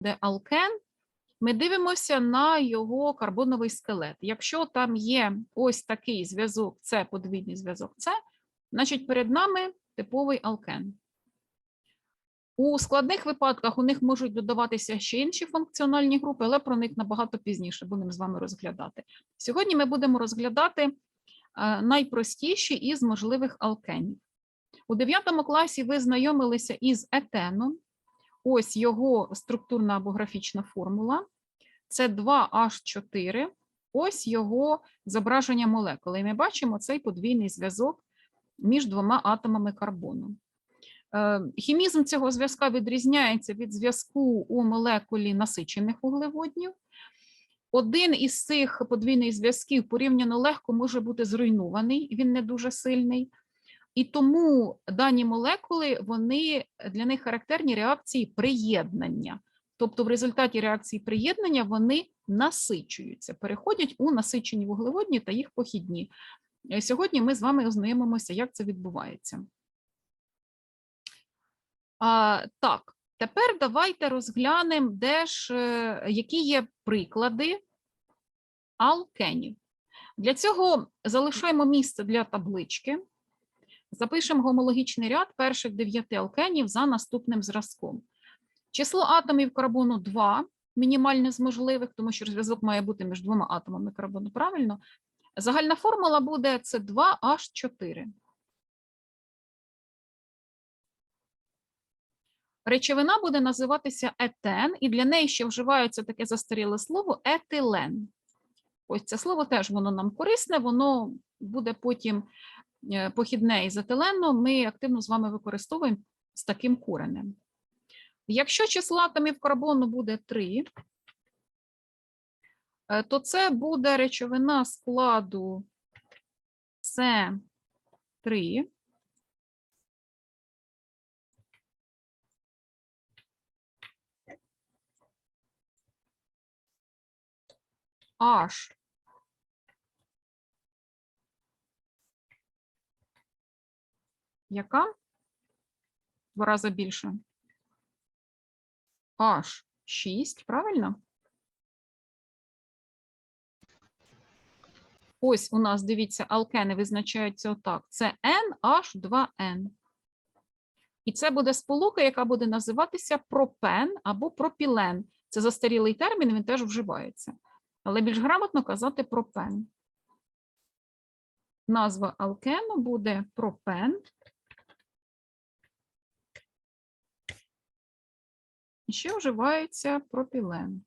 де алкен, ми дивимося на його карбоновий скелет. Якщо там є ось такий зв'язок, це подвійний зв'язок, це, значить перед нами типовий алкен. У складних випадках у них можуть додаватися ще інші функціональні групи, але про них набагато пізніше будемо з вами розглядати. Сьогодні ми будемо розглядати е, найпростіші із можливих алкенів. У 9 класі ви знайомилися із етеном. Ось його структурна або графічна формула. Це 2H4. Ось його зображення молекули. І ми бачимо цей подвійний зв'язок між двома атомами карбону. Е, Хімізм цього зв'язка відрізняється від зв'язку у молекулі насичених вуглеводнів. Один із цих подвійних зв'язків порівняно легко може бути зруйнований, він не дуже сильний. І тому дані молекули вони для них характерні реакції приєднання. Тобто, в результаті реакції приєднання вони насичуються, переходять у насичені вуглеводні та їх похідні. Е, Сьогодні ми з вами ознайомимося, як це відбувається. А, так, тепер давайте розглянемо, де ж, е, які є приклади алкенів. Для цього залишаємо місце для таблички. Запишемо гомологічний ряд перших дев'яти алкенів за наступним зразком. Число атомів карбону 2, мінімальне з можливих, тому що зв'язок має бути між двома атомами карбону, правильно? Загальна формула буде це 2H4. Речовина буде називатися етен, і для неї ще вживається таке застаріле слово етилен. Ось це слово теж воно нам корисне, воно буде потім похідне із етилену, ми активно з вами використовуємо з таким коренем. Якщо число атомів карбону буде 3, е, то це буде речовина складу С3. H яка? Два рази більше. H6, правильно? Ось у нас, дивіться, алкени визначаються отак. Це NH2N. І це буде сполука, яка буде називатися пропен або пропілен. Це застарілий термін, він теж вживається. Але більш грамотно казати пропен. Назва алкену буде пропен. І ще вживається пропілен.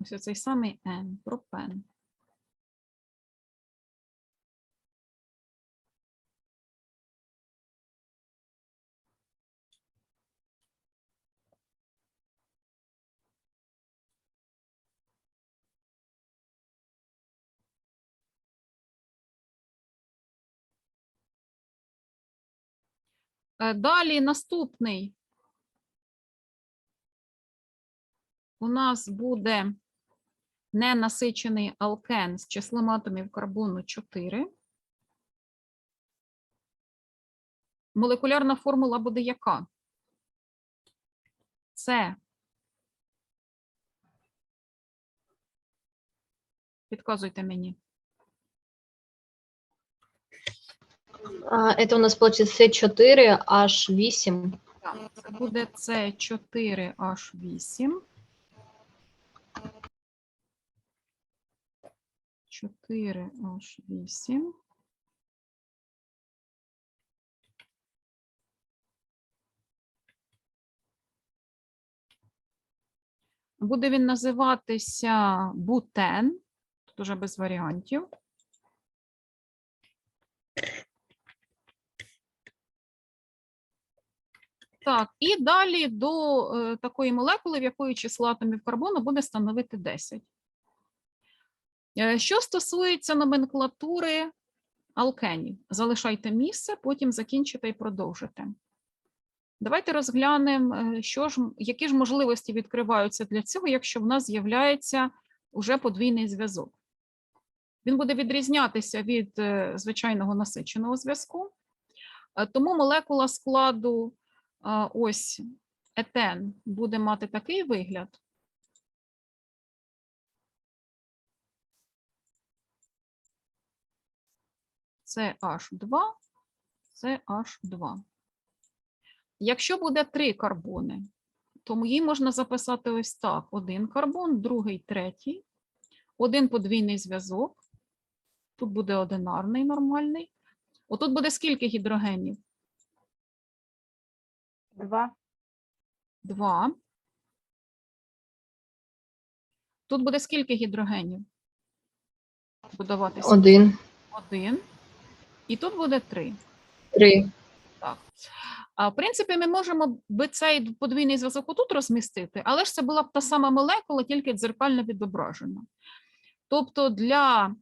Ось цей самий N, пропен. Далі наступний у нас буде ненасичений алкен з числом атомів карбону 4. Молекулярна формула буде яка? Це. Підказуйте мені. Это у нас получится С4, H8. Так, це буде С4H8. 4H8. Буде він називатися бутен, тут уже без варіантів. Так, і далі до е, такої молекули, в якої число атомів карбону буде становити 10. Е, Що стосується номенклатури алкенів, залишайте місце, потім закінчите і продовжите. Давайте розглянемо, е, ж, які ж можливості відкриваються для цього, якщо в нас з'являється уже подвійний зв'язок. Він буде відрізнятися від е, звичайного насиченого зв'язку. Е, Тому молекула складу ось етен буде мати такий вигляд. Це H2, це H2. Якщо буде три карбони, то її можна записати ось так: один карбон, другий, третій, один подвійний зв'язок. Тут буде одинарний нормальний. Отут буде скільки гідрогенів? Два. Два. Тут буде скільки гідрогенів? Будуватися Один, один. І тут буде три. три. Так. А в принципі, ми можемо би цей подвійний зв'язок отут розмістити, але ж це була б та сама молекула, тільки дзеркально відображена. Тобто для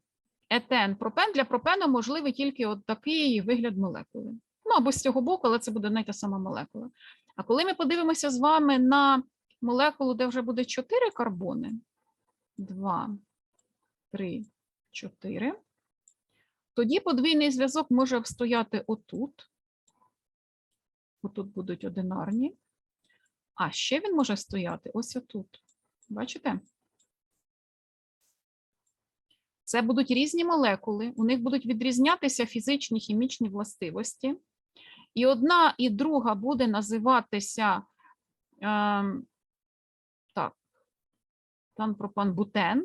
етен пропен, для пропену можливий тільки от такий вигляд молекули. Ну або з цього боку, але це буде не та сама молекула. А коли ми подивимося з вами на молекулу, де вже буде 4 карбони, 2, 3, 4, тоді подвійний зв'язок може стояти отут. Отут будуть одинарні. А ще він може стояти ось отут. Бачите? Це будуть різні молекули, у них будуть відрізнятися фізичні хімічні властивості. І одна і друга буде називатися ем, так, танпропан-бутен,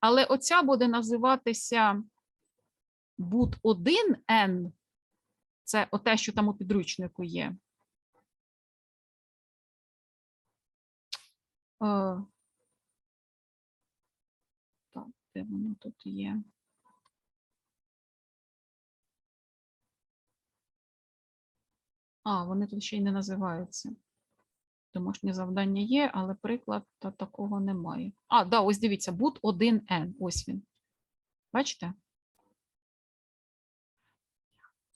але оця буде називатися бут-1Н, це оте, що там у підручнику є. Е, Так, де воно тут є? А, вони тут ще й не називаються. Домашнє завдання є, але приклад та такого немає. А, да, ось дивіться, бут 1N. Ось він. Бачите?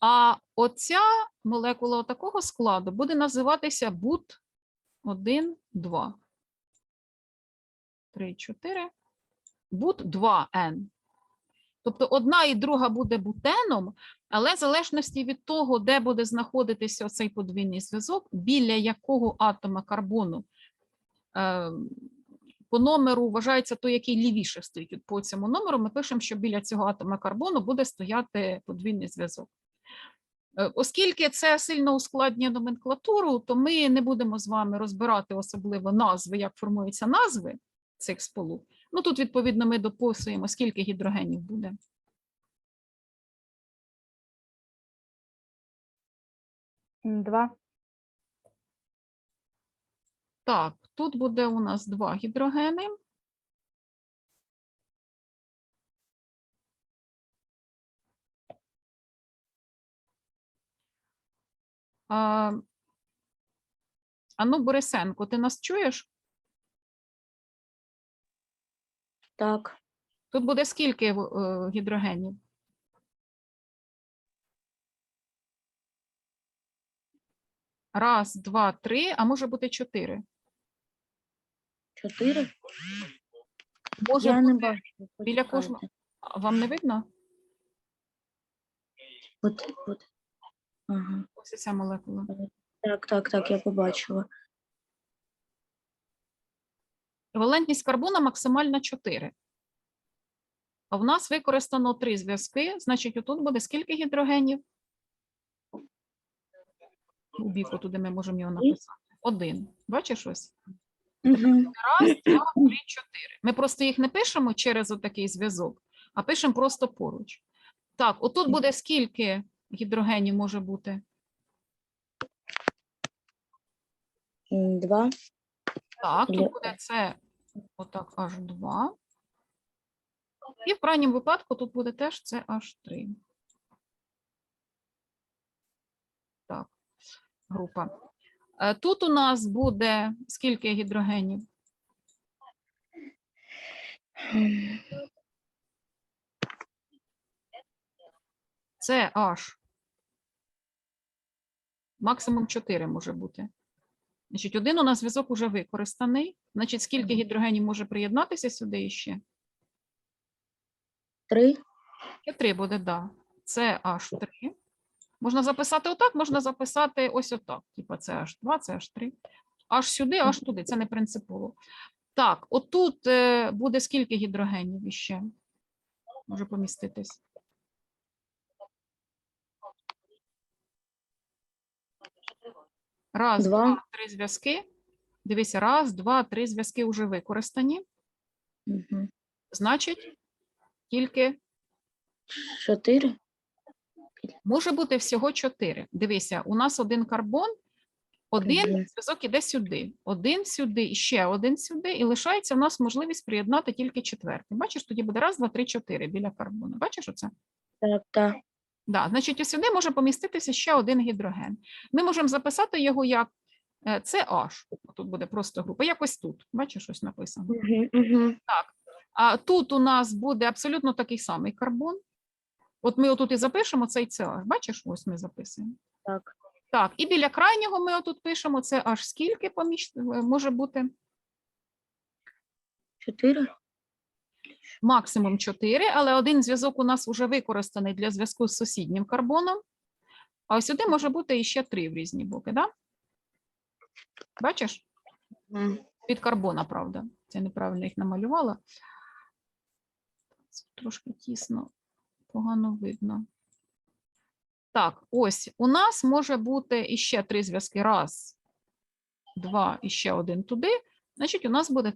А оця молекула такого складу буде називатися бут 1, 2. 3, 4. Бут 2N. Тобто одна і друга буде бутеном, але в залежності від того, де буде знаходитися цей подвійний зв'язок, біля якого атома карбону е, по номеру вважається той, який лівіше стоїть по цьому номеру, ми пишемо, що біля цього атома карбону буде стояти подвійний зв'язок. Е, Оскільки це сильно ускладнює номенклатуру, то ми не будемо з вами розбирати особливо назви, як формуються назви цих сполук. Ну тут, відповідно, ми дописуємо, скільки гідрогенів буде. Два. Так, тут буде у нас два гідрогени. А, Ану, Борисенко, ти нас чуєш? Так. Тут буде скільки е, гідрогенів? Раз, два, три, а може бути чотири. Чотири. Може Я не бачу. біля кожного- вам не видно? От, от. Ага. Ось ця молекула. Так, так, так, я побачила. Валентність карбона максимальна 4. А в нас використано три зв'язки, значить, отут буде скільки гідрогенів? У біку туди ми можемо його написати. Один. Бачиш ось? Угу. Раз, два, три, чотири. Ми просто їх не пишемо через отакий зв'язок, а пишемо просто поруч. Так, отут буде скільки гідрогенів може бути? Два. Так, тут буде це отак аж 2. І в крайньому випадку тут буде теж це аж 3. Так, група. Е, Тут у нас буде скільки гідрогенів? Це аж максимум 4 може бути. Значить, один у нас зв'язок уже використаний. Значить, скільки гідрогенів може приєднатися сюди іще? Три. Ще 3 буде, да. Це аж 3. Можна записати отак, можна записати ось отак. Типа це аж 2, це аж 3. Аж сюди, аж туди. Це не принципово. Так, отут е, буде скільки гідрогенів іще? Може поміститись. Раз, Два. два, три зв'язки. Дивися, раз, два, три зв'язки вже використані. Угу. Значить, тільки Чотири. Може бути всього чотири. Дивися, у нас один карбон, один Мгм. зв'язок іде сюди, один сюди, ще один сюди, і лишається у нас можливість приєднати тільки четвертий. Бачиш, тоді буде раз, два, три, чотири біля карбону. Бачиш оце? Так, так. Да, значить, ось сюди може поміститися ще один гідроген. Ми можемо записати його як е, CH. Тут буде просто група. Якось тут. Бачиш, ось написано. Угу, угу. А тут у нас буде абсолютно такий самий карбон. От ми отут і запишемо цей CH. Бачиш, ось ми записуємо. Так. Так, і біля крайнього ми отут пишемо, це аж скільки поміж... е, може бути? Чотири. Максимум 4, але один зв'язок у нас вже використаний для зв'язку з сусіднім карбоном. А ось сюди може бути іще 3 в різні боки, да? Бачиш? Від карбона, правда. Це неправильно їх намалювала. Це Трошки тісно, погано видно. Так, ось у нас може бути іще три зв'язки. Раз, два, і ще один туди. Значить, у нас буде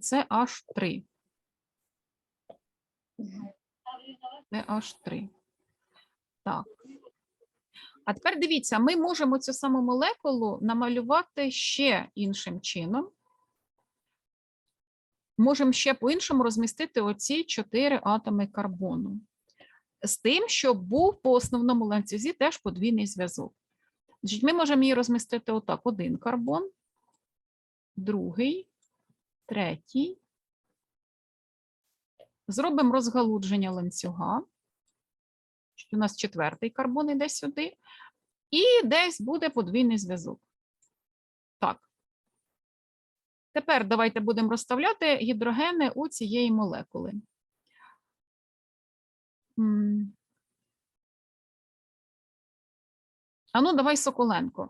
CH3. CH3. Так. А тепер дивіться, ми можемо цю саму молекулу намалювати ще іншим чином. Можемо ще по-іншому розмістити оці чотири атоми карбону. З тим, щоб був по основному ланцюзі теж подвійний зв'язок. Ми можемо її розмістити отак: один карбон, другий, третій. Зробимо розгалудження ланцюга. У нас четвертий карбон іде сюди. І десь буде подвійний зв'язок. Так. Тепер давайте будемо розставляти гідрогени у цієї молекули. А ну, давай Соколенко.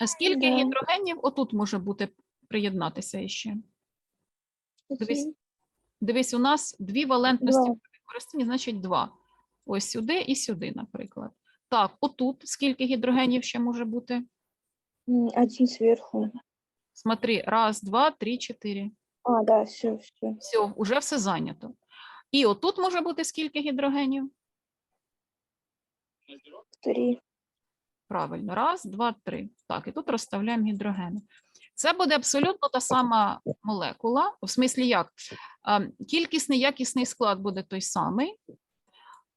А Скільки гідрогенів отут може бути приєднатися іще? Дивись, дивись, у нас дві валентності Два. використані, значить два. Ось сюди і сюди, наприклад. Так, отут скільки гідрогенів ще може бути? Один сверху. Смотри, раз, два, три, чотири. А, да, все, все. Все, уже все зайнято. І отут може бути скільки гідрогенів? Три. Правильно, раз, два, три. Так, і тут розставляємо гідрогени. Це буде абсолютно та сама молекула. В смислі як? Кількісний, якісний склад буде той самий,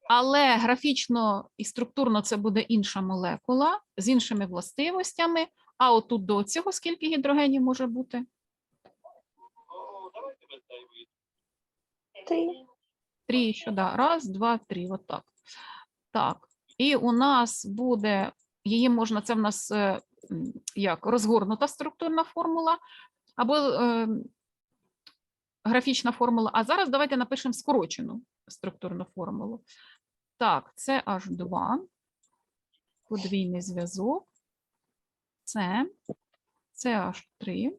але графічно і структурно це буде інша молекула з іншими властивостями. А отут до цього скільки гідрогенів може бути? Три. Три ще, да. Раз, два, три. От так. І у нас буде, її можна, це в нас е, як розгорнута структурна формула або е, графічна формула. А зараз давайте напишемо скорочену структурну формулу. Так, це H2, подвійний зв'язок. Це, це H3.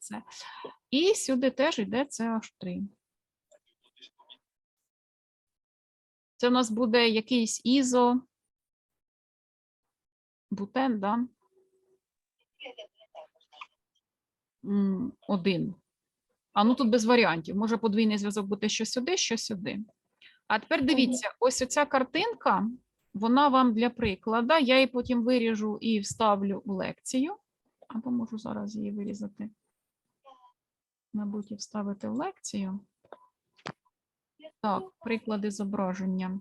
Це. І сюди теж йде CH3. Це у нас буде якийсь ізо. Бутен, да? Один. А ну тут без варіантів. Може подвійний зв'язок бути що сюди, що сюди. А тепер дивіться, ось оця картинка, вона вам для прикладу. Я її потім виріжу і вставлю у лекцію. Або можу зараз її вирізати. Мабуть, і вставити в лекцію. Так, приклади зображення.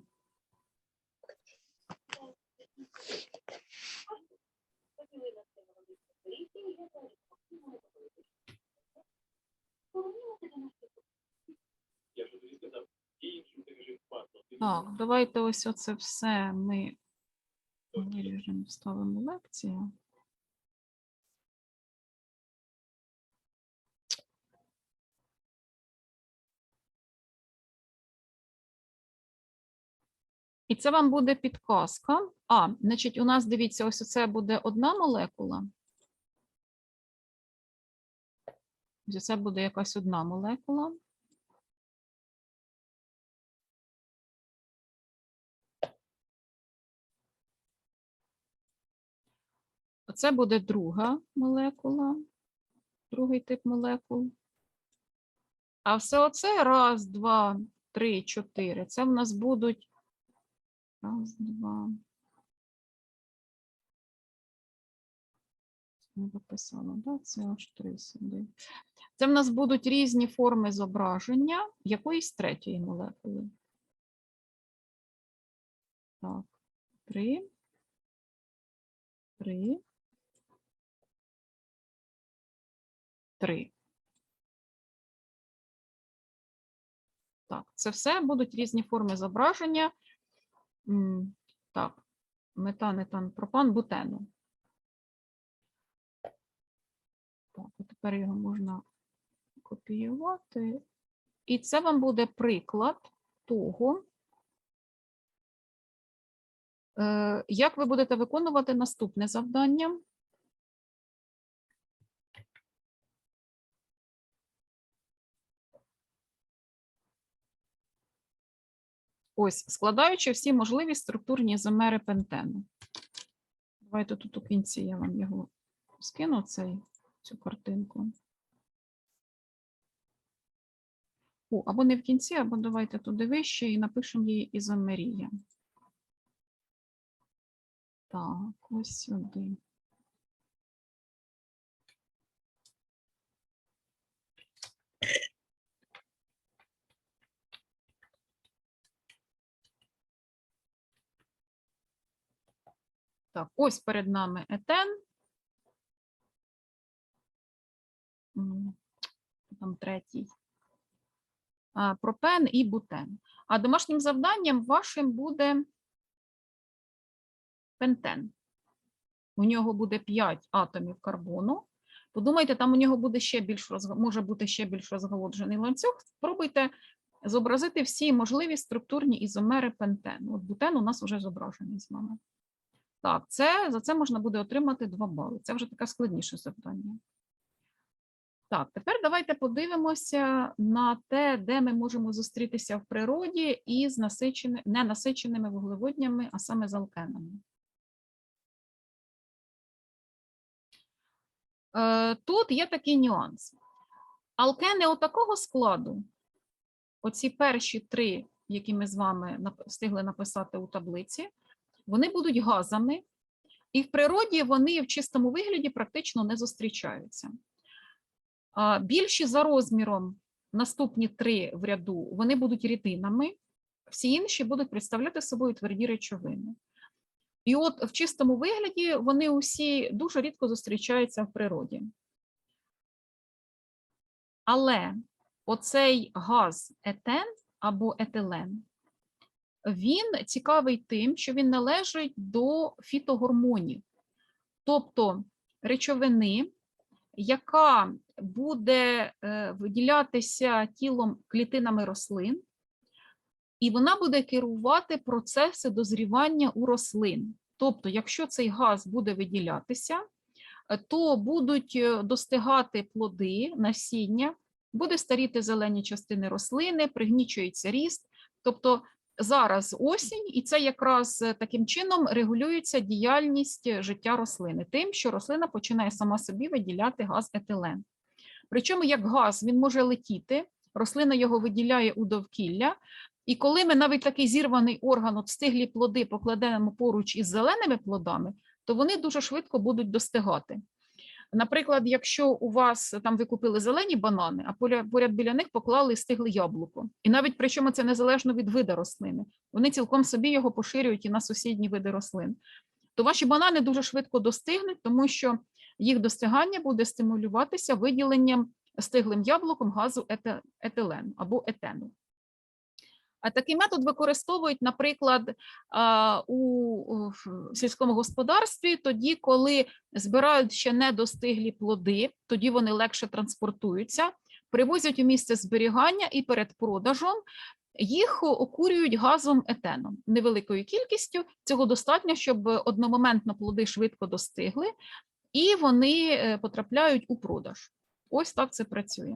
Так, давайте ось оце все ми виріжемо, вставимо лекцію. І це вам буде підказка. А, значить, у нас, дивіться, ось це буде одна молекула. Ось це буде якась одна молекула. Оце буде друга молекула, другий тип молекул. А все оце раз, два, три, чотири. Це в нас будуть раз, два. Не дописала, да? Це аж три сюди. Це в нас будуть різні форми зображення якоїсь третьої молекули. Так, три. Три. Три. Так, це все будуть різні форми зображення. Так, метан, етан, пропан, бутену. Так, а тепер його можна копіювати. І це вам буде приклад того, е, як ви будете виконувати наступне завдання. Ось, складаючи всі можливі структурні замери пентену. Давайте тут у кінці я вам його скину, цей, цю картинку. О, або не в кінці, або давайте туди вище і напишемо її ізомерія. Так, ось сюди. Так, ось перед нами етен. Там третій. Пропен і бутен. А домашнім завданням вашим буде пентен. У нього буде 5 атомів карбону. Подумайте, там у нього буде ще більш розга- може бути ще більш розголоджений ланцюг. Спробуйте зобразити всі можливі структурні ізомери пентену. От бутен у нас вже зображений з вами. Так, це, за це можна буде отримати 2 бали. Це вже таке складніше завдання. Так, тепер давайте подивимося на те, де ми можемо зустрітися в природі із насиченими, ненасиченими вуглеводнями, а саме з алкенами. Е, Тут є такий нюанс. Алкени отакого складу, оці перші три, які ми з вами встигли написати у таблиці, вони будуть газами, і в природі вони в чистому вигляді практично не зустрічаються. Більші за розміром наступні три в ряду вони будуть рідинами, всі інші будуть представляти собою тверді речовини. І от в чистому вигляді вони усі дуже рідко зустрічаються в природі. Але оцей газ етен або етилен, він цікавий тим, що він належить до фітогормонів, тобто речовини, яка буде е, виділятися тілом клітинами рослин, і вона буде керувати процеси дозрівання у рослин. Тобто, якщо цей газ буде виділятися, е, то будуть е, достигати плоди, насіння, буде старіти зелені частини рослини, пригнічується ріст. Тобто зараз осінь, і це якраз е, таким чином регулюється діяльність е, життя рослини, тим, що рослина починає сама собі виділяти газ етилен. Причому як газ він може летіти, рослина його виділяє у довкілля. І коли ми навіть такий зірваний орган, от стиглі плоди покладемо поруч із зеленими плодами, то вони дуже швидко будуть достигати. Наприклад, якщо у вас там ви купили зелені банани, а поряд біля них поклали стигле яблуко, і навіть причому це незалежно від виду рослини, вони цілком собі його поширюють і на сусідні види рослин, то ваші банани дуже швидко достигнуть, тому що їх достигання буде стимулюватися виділенням стиглим яблуком газу етилену або етену. Такий метод використовують, наприклад, у сільському господарстві, тоді, коли збирають ще недостиглі плоди, тоді вони легше транспортуються. привозять у місце зберігання і перед продажем їх окурюють газом етеном невеликою кількістю. Цього достатньо, щоб одномоментно плоди швидко достигли, і вони е, потрапляють у продаж. Ось так це працює.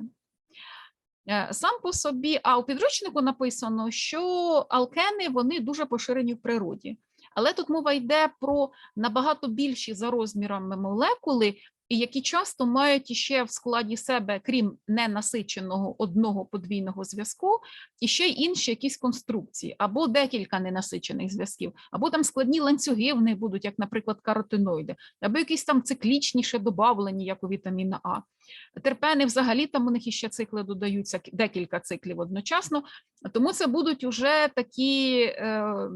Е, Сам по собі, а у підручнику написано, що алкени вони дуже поширені в природі. Але тут мова йде про набагато більші за розмірами молекули, і які часто мають іще в складі себе, крім ненасиченого одного подвійного зв'язку, і ще й інші якісь конструкції, або декілька ненасичених зв'язків, або там складні ланцюги в них будуть, як, наприклад, каротиноїди, або якісь там циклічніше добавлені, як у вітаміна А. Терпени взагалі там у них іще цикли додаються, декілька циклів одночасно, тому це будуть уже такі. Е,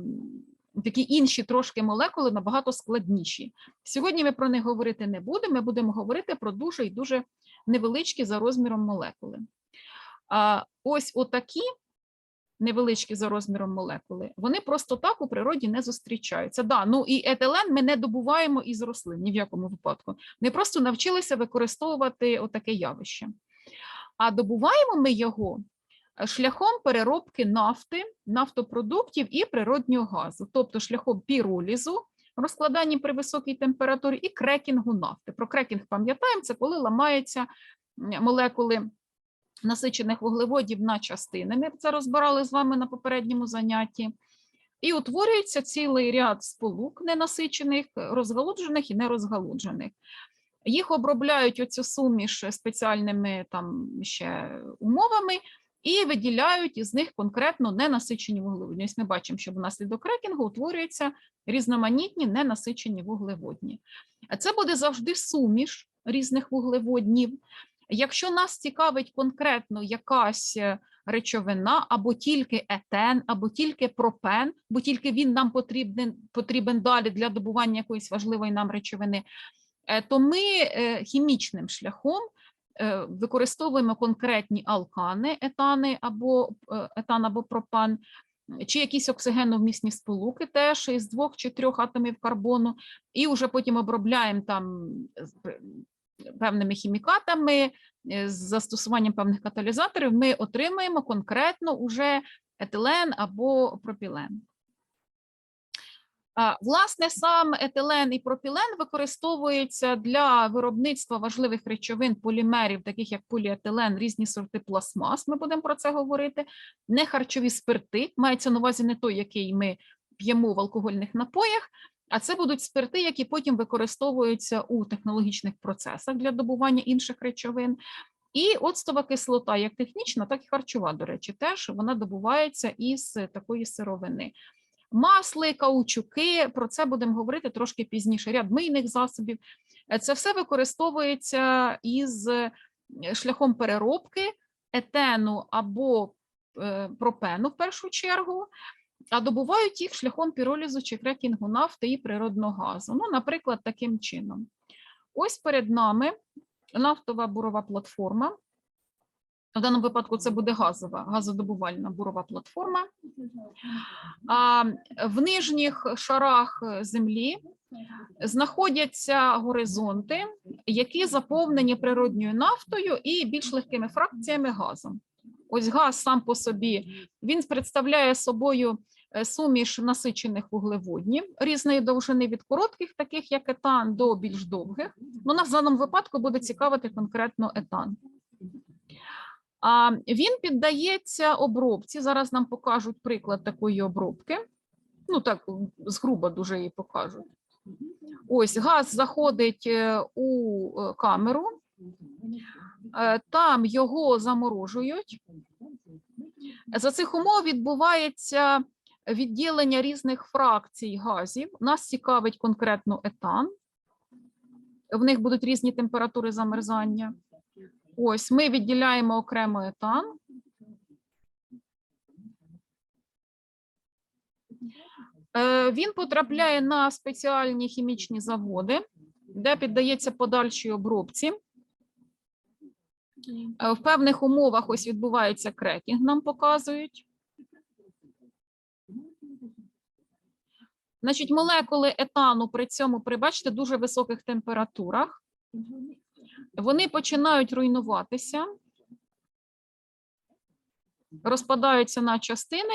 Такі інші трошки молекули набагато складніші. Сьогодні ми про них говорити не будемо. Ми будемо говорити про дуже і дуже невеличкі за розміром молекули. А ось отакі невеличкі за розміром молекули, вони просто так у природі не зустрічаються. Да, ну і етилен ми не добуваємо із рослин ні в якому випадку. Ми просто навчилися використовувати отаке явище. А добуваємо ми його шляхом переробки нафти, нафтопродуктів і природнього газу, тобто шляхом піролізу, розкладання при високій температурі і крекінгу нафти. Про крекінг пам'ятаємо, це коли ламаються молекули насичених вуглеводів на частини. Ми це розбирали з вами на попередньому занятті. І утворюється цілий ряд сполук ненасичених, розгалуджених і нерозгалуджених. Їх обробляють оцю суміш спеціальними там ще умовами і виділяють із них конкретно ненасичені вуглеводні. Ось ми бачимо, що внаслідок крекінгу утворюються різноманітні ненасичені вуглеводні. Це буде завжди суміш різних вуглеводнів. Якщо нас цікавить конкретно якась е, речовина, або тільки етен, або тільки пропен, бо тільки він нам потрібен, потрібен далі для добування якоїсь важливої нам речовини, е, то ми е, хімічним шляхом використовуємо конкретні алкани, етани або е, етан або пропан, чи якісь оксигеновмісні сполуки теж із двох чи трьох атомів карбону, і вже потім обробляємо там з певними хімікатами, е, з застосуванням певних каталізаторів, ми отримаємо конкретно уже етилен або пропілен. Власне, сам етилен і пропілен використовуються для виробництва важливих речовин полімерів, таких як поліетилен, різні сорти пластмас. Ми будемо про це говорити. Не харчові спирти, мається на увазі не той, який ми п'ємо в алкогольних напоях, а це будуть спирти, які потім використовуються у технологічних процесах для добування інших речовин. І оцтова кислота, як технічна, так і харчова, до речі, теж вона добувається із такої сировини. Масли, каучуки, про це будемо говорити трошки пізніше. Ряд мийних засобів. Е, Це все використовується із е, шляхом переробки етену або е, пропену в першу чергу, а добувають їх шляхом піролізу чи крекінгу нафти і природного газу. Ну, наприклад, таким чином. Ось перед нами нафтова бурова платформа. В даному випадку це буде газова, газодобувальна бурова платформа. А в нижніх шарах е, землі знаходяться горизонти, які заповнені природньою нафтою і більш легкими фракціями газом. Ось газ сам по собі він представляє собою е, суміш насичених вуглеводнів різної довжини від коротких, таких як етан, до більш довгих. Ну, нас даному випадку буде цікавити конкретно етан. Він піддається обробці. Зараз нам покажуть приклад такої обробки. Ну так, згруба дуже її покажуть. Ось газ заходить е, у е, камеру, е, там його заморожують. За цих умов відбувається відділення різних фракцій газів. Нас цікавить конкретно етан. В них будуть різні температури замерзання. Ось ми відділяємо окремо етан. Е, Він потрапляє на спеціальні хімічні заводи, де піддається подальшій обробці. Е, В певних умовах ось відбувається крекінг, нам показують. Значить, молекули етану при цьому, при бачите, дуже високих температурах. Вони починають руйнуватися. розпадаються на частини,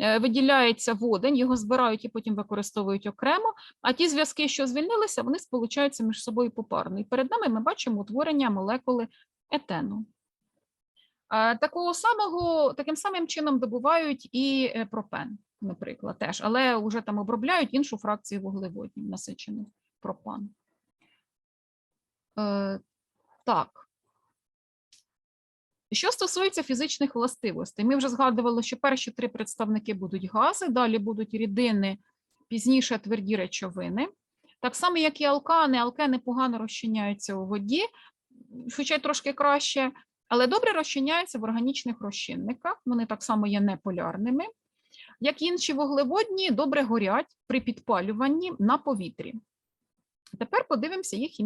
е, виділяється водень, його збирають і потім використовують окремо. А ті зв'язки, що звільнилися, вони сполучаються між собою попарно. І перед нами ми бачимо утворення молекули етену. Е, Такого самого, таким самим чином добувають і е, пропен, наприклад, теж, але вже там обробляють іншу фракцію вуглеводнів, насичених пропан. Так. Що стосується фізичних властивостей, ми вже згадували, що перші три представники будуть гази, далі будуть рідини, пізніше тверді речовини. Так само, як і алкани, алкени погано розчиняються у воді, хоча й трошки краще, але добре розчиняються в органічних розчинниках. Вони так само є неполярними. Як інші вуглеводні, добре горять при підпалюванні на повітрі. Тепер подивимося їх